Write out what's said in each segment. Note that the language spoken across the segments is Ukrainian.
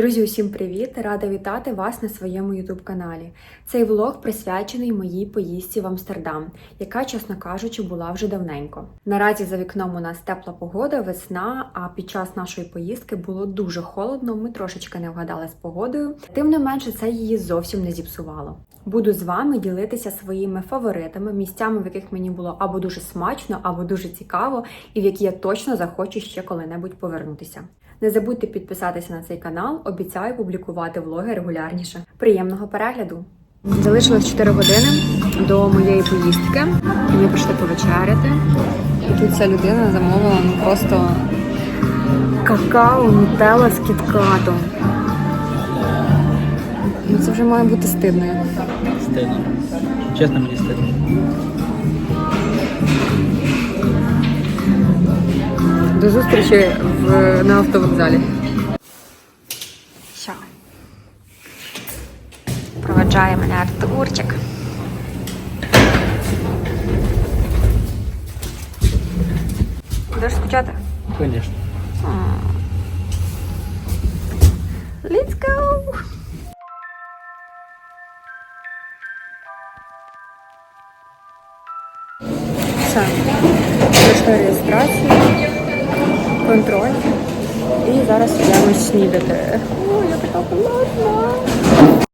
Друзі, усім привіт! Рада вітати вас на своєму youtube каналі. Цей влог присвячений моїй поїздці в Амстердам, яка, чесно кажучи, була вже давненько. Наразі за вікном у нас тепла погода, весна. А під час нашої поїздки було дуже холодно. Ми трошечки не вгадали з погодою. Тим не менше, це її зовсім не зіпсувало. Буду з вами ділитися своїми фаворитами, місцями, в яких мені було або дуже смачно, або дуже цікаво, і в які я точно захочу ще коли-небудь повернутися. Не забудьте підписатися на цей канал, обіцяю публікувати влоги регулярніше. Приємного перегляду! Залишилось 4 години до моєї поїздки, ми прийшли повечеряти. І тут ця людина замовила ну просто какао нутелла з кіткатом. Ну це вже має бути стидно. Стидно. Чесно, мені стидно. До зустрічі в, на автовокзалі. Що? Проведжає мене Артурчик. Будеш скучати? Звісно. Let's go! Все. Пройшла реєстрацію, контроль. І зараз йдемо снідати. О, я така голодна.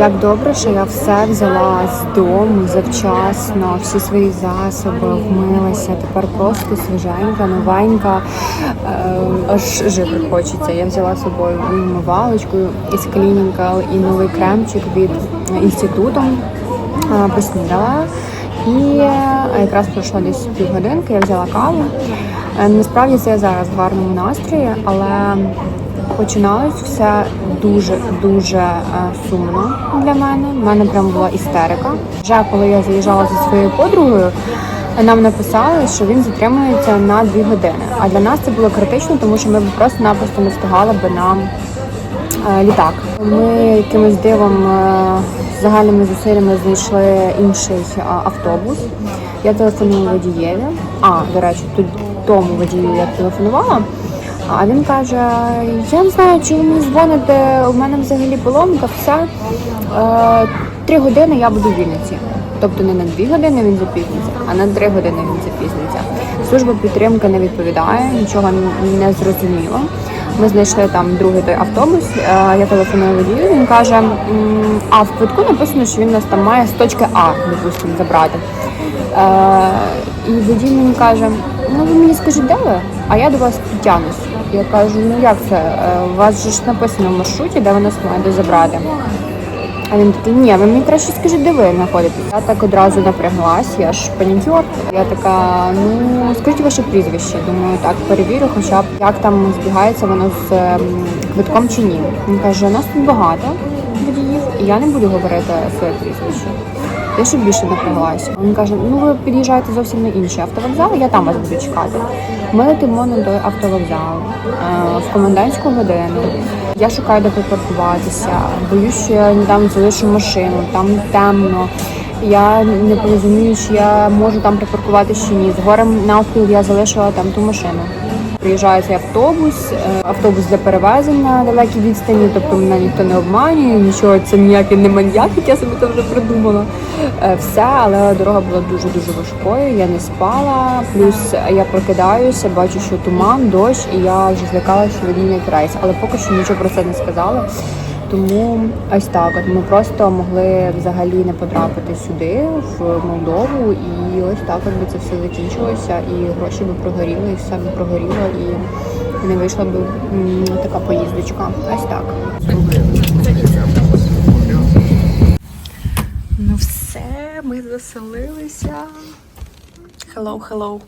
Як добре, що я все взяла з дому завчасно, всі свої засоби, вмилася. Тепер просто свіженька, новенька, е, аж жити хочеться. Я взяла з собою і із клінінка, і новий кремчик від інституту. Е, Поснідала. І е, якраз пройшло десь півгодинки, я взяла каву. Насправді це я зараз в гарному настрої, але починалось все дуже дуже е, сумно для мене. У мене прям була істерика. Вже коли я заїжджала зі своєю подругою, нам написали, що він затримується на дві години. А для нас це було критично, тому що ми б просто-напросто не встигали би на е, літак. Ми якимось дивом е, загальними зусиллями знайшли інший автобус. Я телефонувала водієві. А, до речі, тут тому водію я телефонувала. А він каже: я не знаю, чи ви мені у мене взагалі поломка, все. Е, три години я буду в Вінниці. Тобто не на дві години він запізниться, а на три години він запізниться. Служба підтримки не відповідає, нічого не зрозуміло. Ми знайшли там другий той автобус. е, Я телефоную водію. Він каже: а в квитку написано, що він нас там має з точки А, допустимо, забрати. Е, і водій мені каже: ну ви мені скажіть, де ви? А я до вас підтягнусь. Я кажу, ну як це? Е, У вас же ж написано в маршруті, де ви нас маєте забрати. А він такий, ні, ви мені краще скажіть, де ви знаходитесь. Я так одразу напряглась, я ж панікер. Я така, ну скажіть ваше прізвище. Думаю, так перевірю, хоча б як там збігається воно з ем, квитком чи ні. Він каже, нас тут багато водіїв, і я не буду говорити своє прізвище. Я ще більше напряглася. Він каже: ну ви під'їжджаєте зовсім на інший автовокзал, я там вас буду чекати. Ми летимо на той автовокзал е, в комендантську годину. Я шукаю, де припаркуватися. Боюсь, що я там залишу машину, там темно. Я не розумію, чи я можу там припаркуватися чи ні. З горем навпіл я залишила там ту машину. Приїжджає цей автобус, е, автобус для перевезення на далекій відстані, тобто мене ніхто не обманює, нічого це ніякий не маньяк, як я собі це вже придумала. Е, Все, але дорога була дуже дуже важкою. Я не спала. Плюс я прокидаюся, бачу, що туман, дощ, і я вже злякалася, що не рейс. Але поки що нічого про це не сказала. Тому ось так. От ми просто могли взагалі не потрапити сюди, в Молдову, і ось так якби це все закінчилося, і гроші би прогоріли, і все би прогоріло, і не вийшла би м, така поїздочка. Ось так. Ну все, ми заселилися. Hello, hello.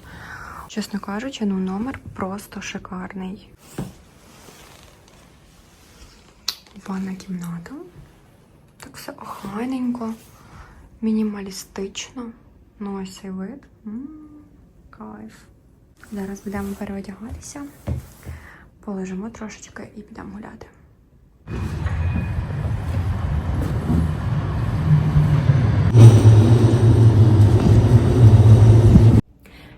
Чесно кажучи, ну номер просто шикарний. Ванна кімната. Так все охайненько, мінімалістично. Ну ось і вид. М, Кайф. Зараз будемо переодягатися. Полежимо трошечки і підемо гуляти.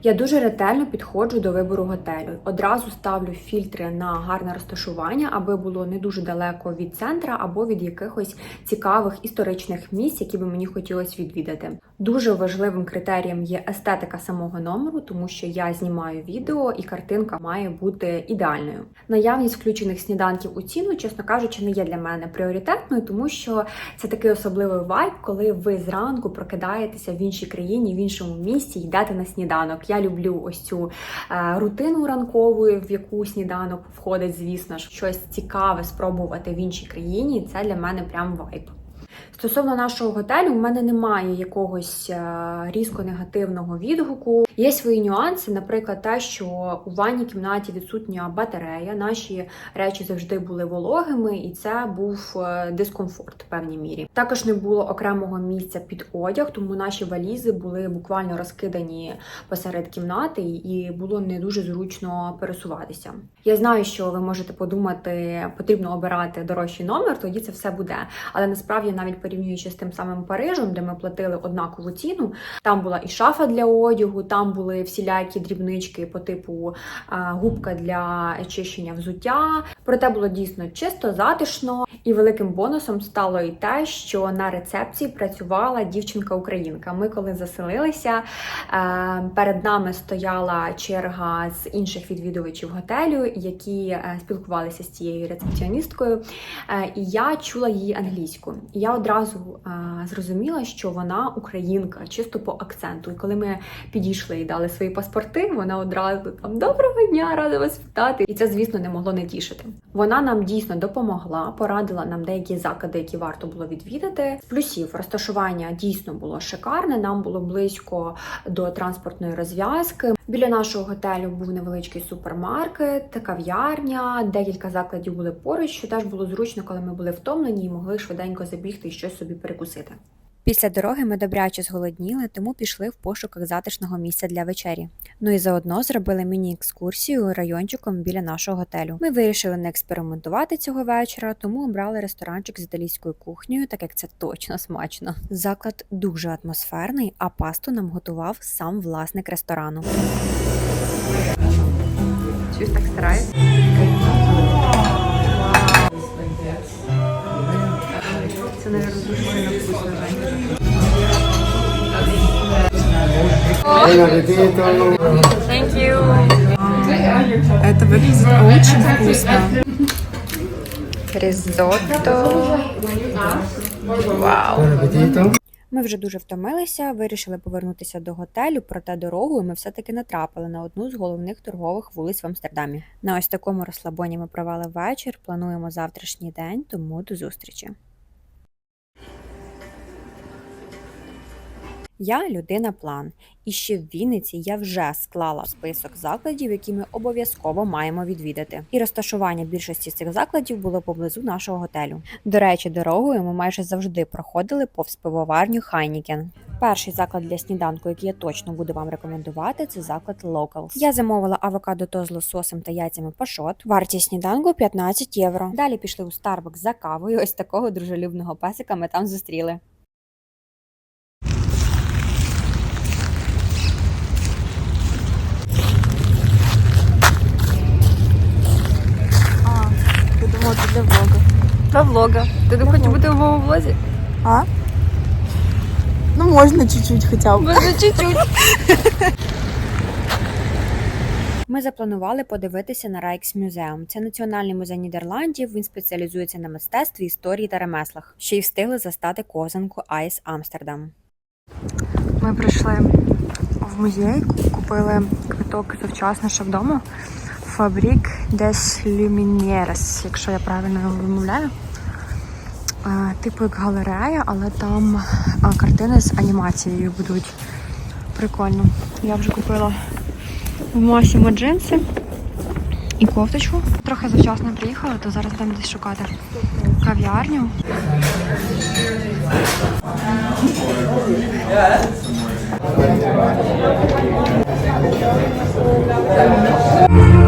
Я дуже ретельно підходжу до вибору готелю. Одразу ставлю фільтри на гарне розташування, аби було не дуже далеко від центра або від якихось цікавих історичних місць, які би мені хотілося відвідати. Дуже важливим критерієм є естетика самого номеру, тому що я знімаю відео і картинка має бути ідеальною. Наявність включених сніданків у ціну, чесно кажучи, не є для мене пріоритетною, тому що це такий особливий вайб, коли ви зранку прокидаєтеся в іншій країні, в іншому місті, йдете на сніданок. Я люблю ось цю е, рутину ранкову, в яку сніданок входить, звісно ж, щось цікаве спробувати в іншій країні. Це для мене прям вайб. Стосовно нашого готелю, у мене немає якогось е, різко негативного відгуку. Є свої нюанси, наприклад, те, що у ванній кімнаті відсутня батарея. Наші речі завжди були вологими, і це був е, дискомфорт в певній мірі. Також не було окремого місця під одяг, тому наші валізи були буквально розкидані посеред кімнати, і було не дуже зручно пересуватися. Я знаю, що ви можете подумати, потрібно обирати дорожчий номер, тоді це все буде. Але насправді, навіть порівнюючи з тим самим Парижем, де ми платили однакову ціну, там була і шафа для одягу, там були всілякі дрібнички по типу губка для чищення взуття. Проте було дійсно чисто, затишно, і великим бонусом стало і те, що на рецепції працювала дівчинка-українка. Ми коли заселилися, е, перед нами стояла черга з інших відвідувачів готелю, які е, спілкувалися з цією рецепціоністкою. Е, І я чула її англійську. Я одразу е, зрозуміла, що вона українка, чисто по акценту. І коли ми підійшли і дали свої паспорти, вона одразу там доброго дня, рада вас вітати. І це, звісно, не могло не тішити. Вона нам дійсно допомогла, порадила нам деякі заклади, які варто було відвідати. З плюсів розташування дійсно було шикарне. Нам було близько до транспортної розв'язки. Біля нашого готелю був невеличкий супермаркет, кав'ярня, декілька закладів були поруч, що теж було зручно, коли ми були втомлені і могли швиденько забігти щось собі перекусити. Після дороги ми добряче зголодніли, тому пішли в пошуках затишного місця для вечері. Ну і заодно зробили міні-екскурсію райончиком біля нашого готелю. Ми вирішили не експериментувати цього вечора, тому обрали ресторанчик з італійською кухнею, так як це точно смачно. Заклад дуже атмосферний, а пасту нам готував сам власник ресторану. Щось так стараюсь. Це, мабуть, дуже сильно вкусно, Thank you. Это выглядит очень вкусно. Ризотто. Вау. Ми вже дуже втомилися, вирішили повернутися до готелю, проте дорогою ми все-таки натрапили на одну з головних торгових вулиць в Амстердамі. На ось такому розслабоні ми провели вечір. Плануємо завтрашній день, тому до зустрічі. Я людина план, і ще в Вінниці я вже склала список закладів, які ми обов'язково маємо відвідати. І розташування більшості цих закладів було поблизу нашого готелю. До речі, дорогою ми майже завжди проходили повз пивоварню Хайнікен. Перший заклад для сніданку, який я точно буду вам рекомендувати, це заклад Locals. Я замовила авокадо то з лососем та яйцями пашот. Вартість сніданку 15 євро. Далі пішли у Starbucks за кавою. Ось такого дружелюбного песика ми там зустріли. Для влога. Ти не хочеш бути в моєму влозі? А? Ну, можно чуть-чуть хотя бы. Може, чуть-чуть. Ми запланували подивитися на Rijksmuseum. Це національний музей Нідерландів. Він спеціалізується на мистецтві, історії та ремеслах. Ще й встигли застати козанку Айс Амстердам. Ми прийшли в музей, купили квиток завчасно ще вдома. Фабрік des Luminieres, якщо я правильно його вимовляю. Типу як галерея, але там картини з анімацією будуть. Прикольно. Я вже купила в Мосімо джинси і кофточку. Трохи завчасно приїхала, то зараз будемо десь шукати кав'ярню. загалом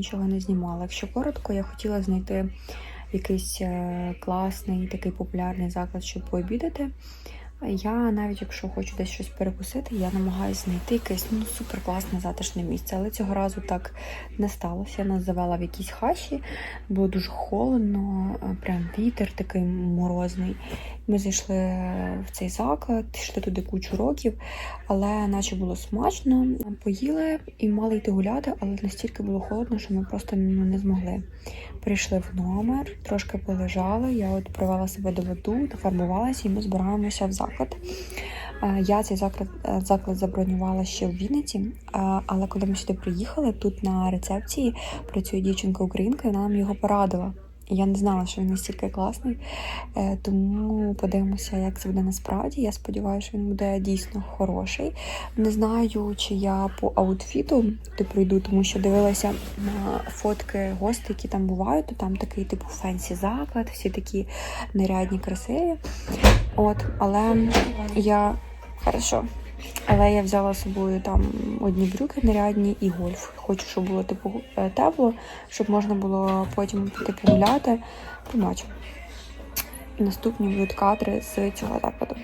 нічого не знімала. Якщо коротко, я хотіла знайти якийсь е, класний такий популярний заклад, щоб пообідати. Я навіть якщо хочу десь щось перекусити, я намагаюся знайти якесь ну супер класне затишне місце. Але цього разу так не сталося. Я нас завела в якійсь хащі, було дуже холодно, е, прям вітер такий морозний. Ми зайшли в цей заклад, йшли туди кучу років, але наче було смачно. Поїли і мали йти гуляти, але настільки було холодно, що ми просто ну, не змогли. Прийшли в номер, трошки полежали. Я от привела себе до воду, нафарбувалася, і ми збираємося в заклад. Е, Я цей заклад, е, заклад забронювала ще в Вінниці, е, але коли ми сюди приїхали, тут на рецепції працює дівчинка українка, і вона нам його порадила. Я не знала, що він настільки класний, Е, тому подивимося, як це буде насправді. Я сподіваюся, що він буде дійсно хороший. Не знаю, чи я по аутфіту туди пройду, тому що дивилася на фотки гостей, які там бувають. То там такий типу фенсі заклад, всі такі нарядні, красиві. От, але я хорошо. Але я взяла з собою там одні брюки нарядні і гольф. Хочу, щоб було типу е, тепло, щоб можна було потім піти погуляти. Побачимо. Наступні будуть кадри з цього закладу.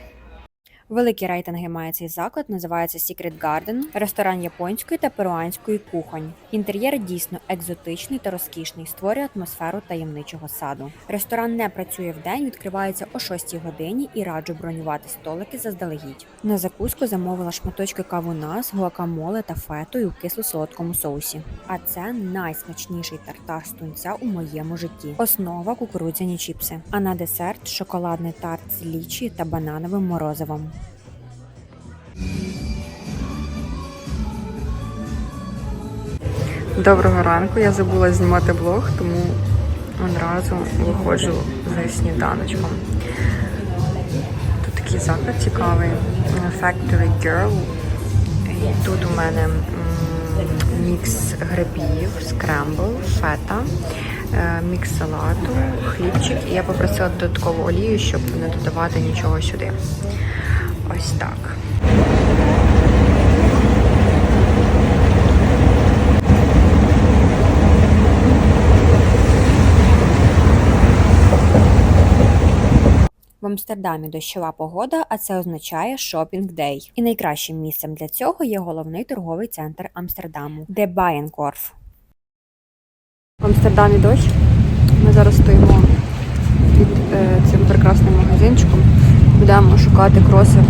Великі рейтинги має цей заклад, називається Secret Garden, ресторан японської та перуанської кухонь. Інтер'єр дійсно екзотичний та розкішний, створює атмосферу таємничого саду. Ресторан не працює вдень, відкривається о 6 годині і раджу бронювати столики заздалегідь. На закуску замовила шматочки кавуна з гуакамоле та фетою у кисло-солодкому соусі. А це найсмачніший тартар з тунця у моєму житті. Основа кукурудзяні чіпси. А на десерт шоколадний тарт з лічі та банановим морозивом. Доброго ранку. Я забула знімати блог, тому одразу виходжу за сніданочком. Тут такий заклад цікавий. Factory Girl. І тут у мене мікс грибів, скрембл, фета, е, мікс салату, хлібчик. І я попросила додаткову олію, щоб не додавати нічого сюди. Ось так. В Амстердамі дощова погода, а це означає шопінг дей. І найкращим місцем для цього є головний торговий центр Амстердаму, де Байенкорф. В Амстердамі дощ. Ми зараз стоїмо під е, цим прекрасним магазинчиком. Будемо шукати кроси.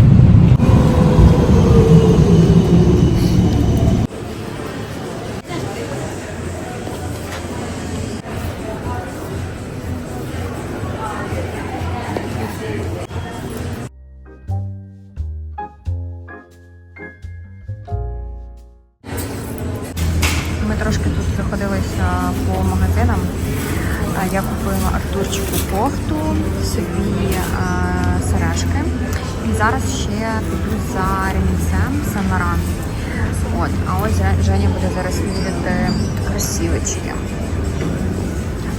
І зараз ще піду за ремінцем Сен Лоран. От, а ось Женя буде зараз міряти красивички.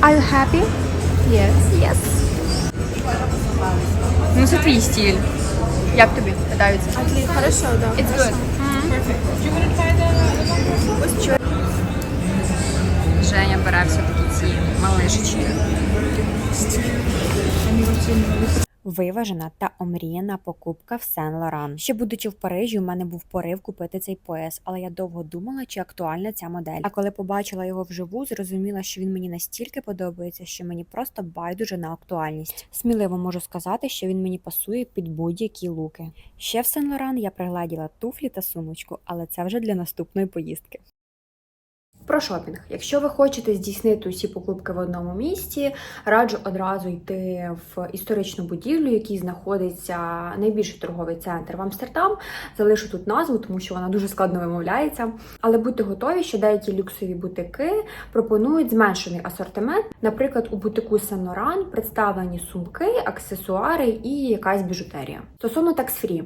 Are you happy? Yes. Yes. Ну, це твій стиль. Як тобі? Подобається? Хорошо, да. It's good. Женя бере все-таки ці малишечки. Виважена та омріяна покупка в Сен Лоран. Ще будучи в Парижі, у мене був порив купити цей пояс, але я довго думала, чи актуальна ця модель. А коли побачила його вживу, зрозуміла, що він мені настільки подобається, що мені просто байдуже на актуальність. Сміливо можу сказати, що він мені пасує під будь-які луки. Ще в Сен Лоран я пригладіла туфлі та сумочку, але це вже для наступної поїздки. Про шопінг. Якщо ви хочете здійснити усі покупки в одному місці, раджу одразу йти в історичну будівлю, в якій знаходиться найбільший торговий центр в Амстердам. Залишу тут назву, тому що вона дуже складно вимовляється. Але будьте готові, що деякі люксові бутики пропонують зменшений асортимент. Наприклад, у бутику Laurent представлені сумки, аксесуари і якась біжутерія. Стосовно такс-фрі.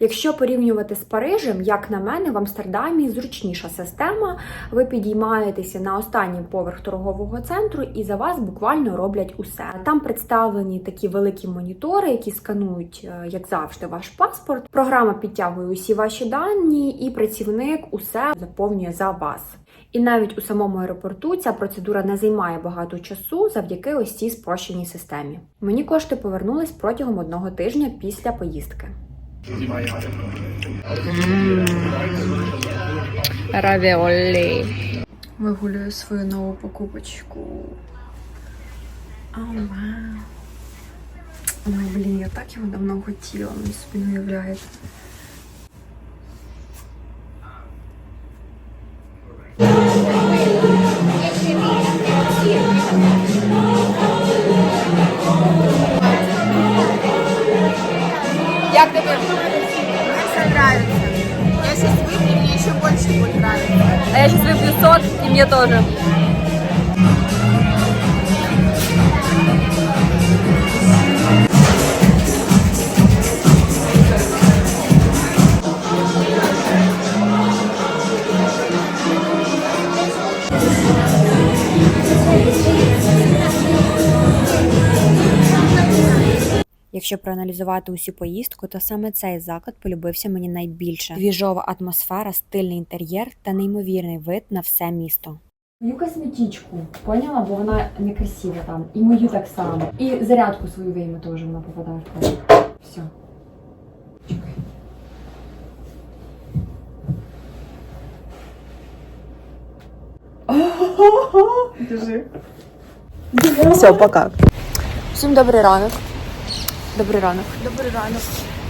Якщо порівнювати з Парижем, як на мене, в Амстердамі зручніша система. Ви підіймаєтеся на останній поверх торгового центру, і за вас буквально роблять усе. Там представлені такі великі монітори, які сканують, е, як завжди, ваш паспорт. Програма підтягує усі ваші дані, і працівник усе заповнює за вас. І навіть у самому аеропорту ця процедура не займає багато часу завдяки ось цій спрощеній системі. Мені кошти повернулись протягом одного тижня після поїздки. Равіолі. Вигулюю свою нову покупочку. О, вау. Ой, блін, я так його давно хотіла, ви собі не уявляєте. Як тебе? Мне все нравится. Я сейчас выпью, мне еще больше будет нравиться. А я сейчас выпью сок, и мне тоже. Якщо проаналізувати усю поїздку, то саме цей заклад полюбився мені найбільше. Двіжова атмосфера, стильний інтер'єр та неймовірний вид на все місто. Мою косметичку, поняла, бо вона некрасива там. І мою так само. І зарядку свою вийму теж вона попадає в кадр. Все. Чекай. Держи. Все, пока. Всім добрий ранок. Добрий ранок. Добрий ранок.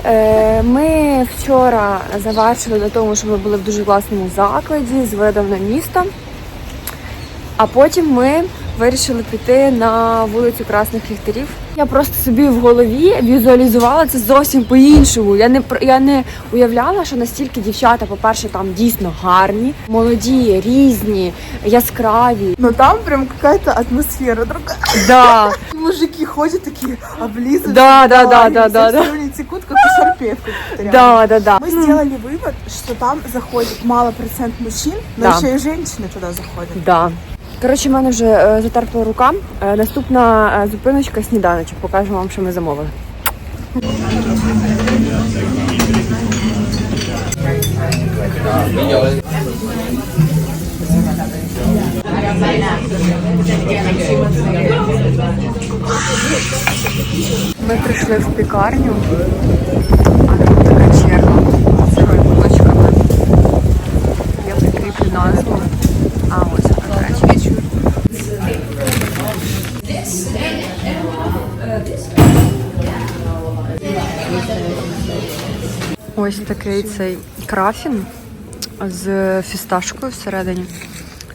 Е, Ми вчора завершили на тому, що ми були в дуже класному закладі з видом на місто. А потім ми вирішили піти на вулицю Красних Ліхтарів. Я просто собі в голові візуалізувала це зовсім по-іншому. Я не пр- я не уявляла, що настільки дівчата, по-перше, там дійсно гарні, молоді, різні, яскраві. Но там прям какая-то атмосфера другая. Да, Мужики ходят такие облизывают. Да, да, да, они да, все да, да. слюни текут, как у шарпетки. реально. да, да, да. Мы сделали вывод, что там заходит мало процент мужчин, но Да. еще и женщины туда заходят. Да. Коротше, в мене вже е, затерпла рука. Е, наступна е, зупиночка сніданочок. Покажемо вам, що ми замовили. Ми прийшли в пікарню, а тут така черга з цими булочками. Я прикріплю назву. А ось Ось такий цей крафін з фісташкою всередині.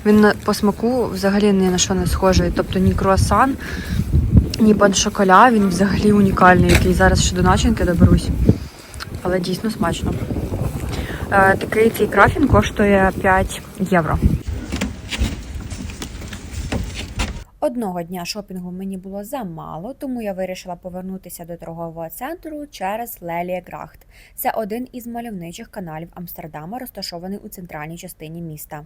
Він по смаку взагалі ні на що не схожий. Тобто ні круасан, ні пан шоколя, він взагалі унікальний, який зараз ще до начинки доберусь. Але дійсно смачно. Е, такий цей крафін коштує 5 євро. Одного дня шопінгу мені було замало, тому я вирішила повернутися до торгового центру через Лелія Грахт. Це один із мальовничих каналів Амстердама, розташований у центральній частині міста.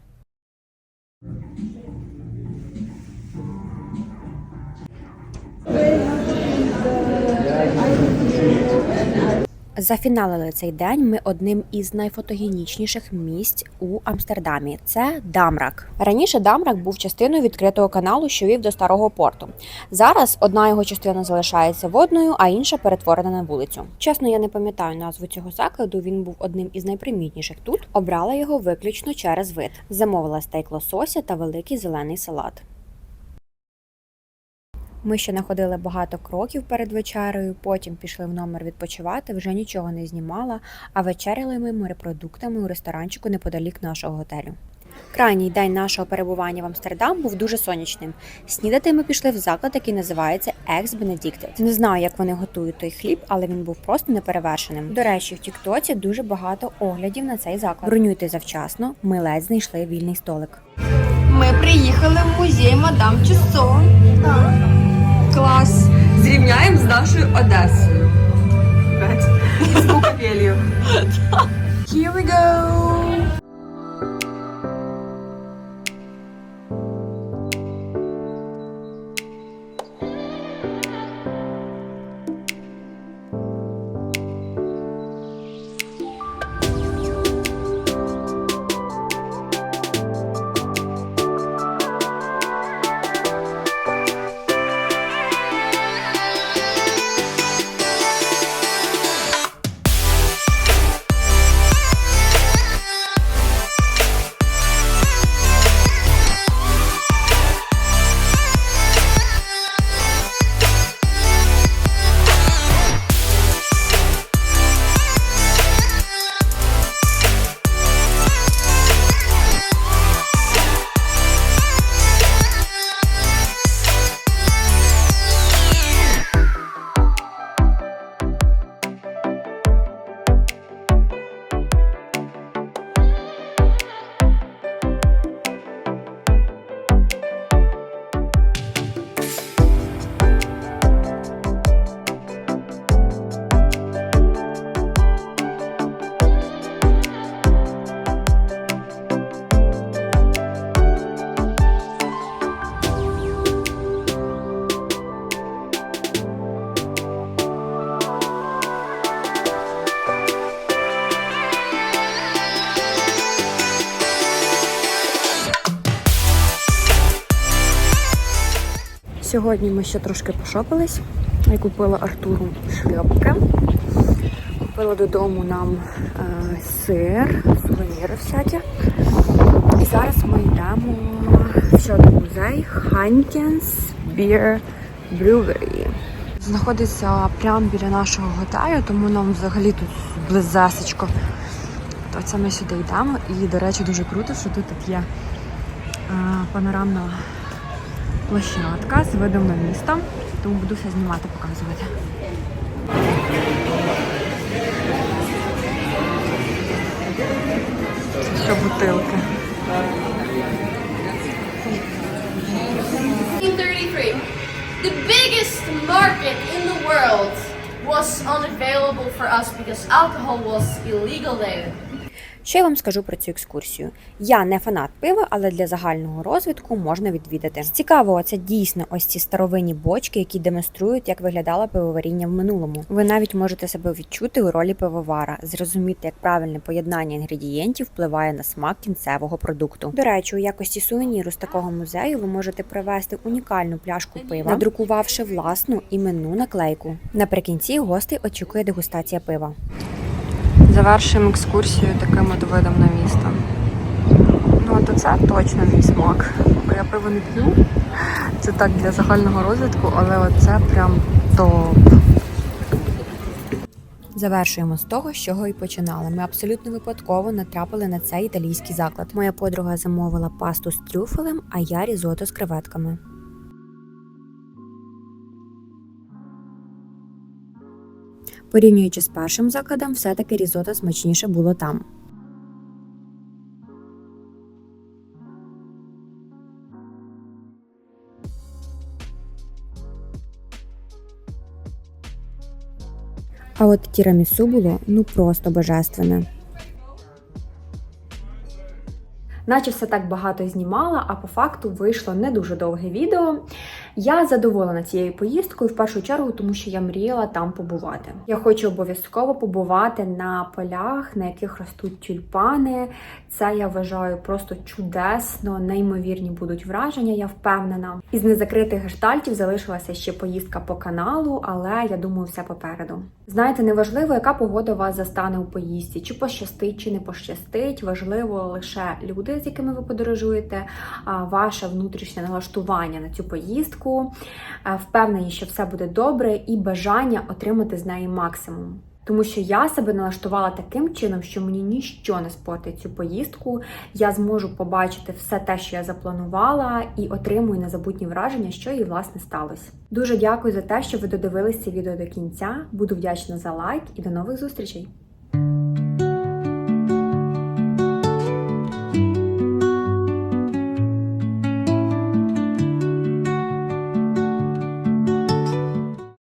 Зафіналили цей день ми одним із найфотогенічніших місць у Амстердамі. Це Дамрак. Раніше Дамрак був частиною відкритого каналу, що вів до старого порту. Зараз одна його частина залишається водною, а інша перетворена на вулицю. Чесно, я не пам'ятаю назву цього закладу. Він був одним із найпримітніших тут. Обрала його виключно через вид. Замовила стейк лосося та великий зелений салат. Ми ще находили багато кроків перед вечерею, потім пішли в номер відпочивати, вже нічого не знімала, а вечеряли ми морепродуктами у ресторанчику неподалік нашого готелю. Крайній день нашого перебування в Амстердам був дуже сонячним. Снідати ми пішли в заклад, який називається Ex Benedicted. Не знаю, як вони готують той хліб, але він був просто неперевершеним. До речі, в Тіктоці дуже багато оглядів на цей заклад. Бронюйте завчасно. Ми ледь знайшли вільний столик. Ми приїхали в музей Мадам Тюссо. Клас. Зрівняємо з нашою Одесою. С Буковелью. Here we go. Сьогодні ми ще трошки пошопились. Я купила Артуру шльопки. Купила додому нам е, сир, сувеніри всякі. І зараз ми йдемо в ще музей Hankins Beer Brewery. Знаходиться прямо біля нашого готелю, тому нам взагалі тут близесечко. То це ми сюди йдемо. І, до речі, дуже круто, що тут є е, панорамна площадка з видом на місто. Тому буду все знімати, показувати. Ще бутилки. 1933, the biggest market in the world was unavailable for us because alcohol was illegal there. Що я вам скажу про цю екскурсію? Я не фанат пива, але для загального розвитку можна відвідати. З Цікавого, це дійсно ось ці старовинні бочки, які демонструють, як виглядало пивоваріння в минулому. Ви навіть можете себе відчути у ролі пивовара, зрозуміти, як правильне поєднання інгредієнтів впливає на смак кінцевого продукту. До речі, у якості сувеніру з такого музею ви можете привезти унікальну пляшку пива, надрукувавши власну іменну наклейку. Наприкінці гостей очікує дегустація пива. Завершуємо екскурсію таким от видом на місто. Ну, от це точно мій смак. Бо я пиво не п'ю. Це так для загального розвитку, але оце прям топ. Завершуємо з того, з чого і починали. Ми абсолютно випадково натрапили на цей італійський заклад. Моя подруга замовила пасту з трюфелем, а я різото з креветками. Порівнюючи з першим закладом, все-таки різото смачніше було там. А от тірамісу було ну просто божественне. Наче все так багато знімала, а по факту вийшло не дуже довге відео. Я задоволена цією поїздкою в першу чергу, тому що я мріяла там побувати. Я хочу обов'язково побувати на полях, на яких ростуть тюльпани. Це я вважаю просто чудесно, неймовірні будуть враження, я впевнена. Із незакритих гештальтів залишилася ще поїздка по каналу, але я думаю, все попереду. Знаєте, неважливо, яка погода вас застане у поїздці, чи пощастить, чи не пощастить. Важливо лише люди, з якими ви подорожуєте, ваше внутрішнє налаштування на цю поїздку. А, Впевнені, що все буде добре, і бажання отримати з неї максимум. Тому що я себе налаштувала таким чином, що мені ніщо не спортить цю поїздку. Я зможу побачити все те, що я запланувала, і отримую незабутні враження, що і власне сталося. Дуже дякую за те, що ви додивились це відео до кінця. Буду вдячна за лайк і до нових зустрічей!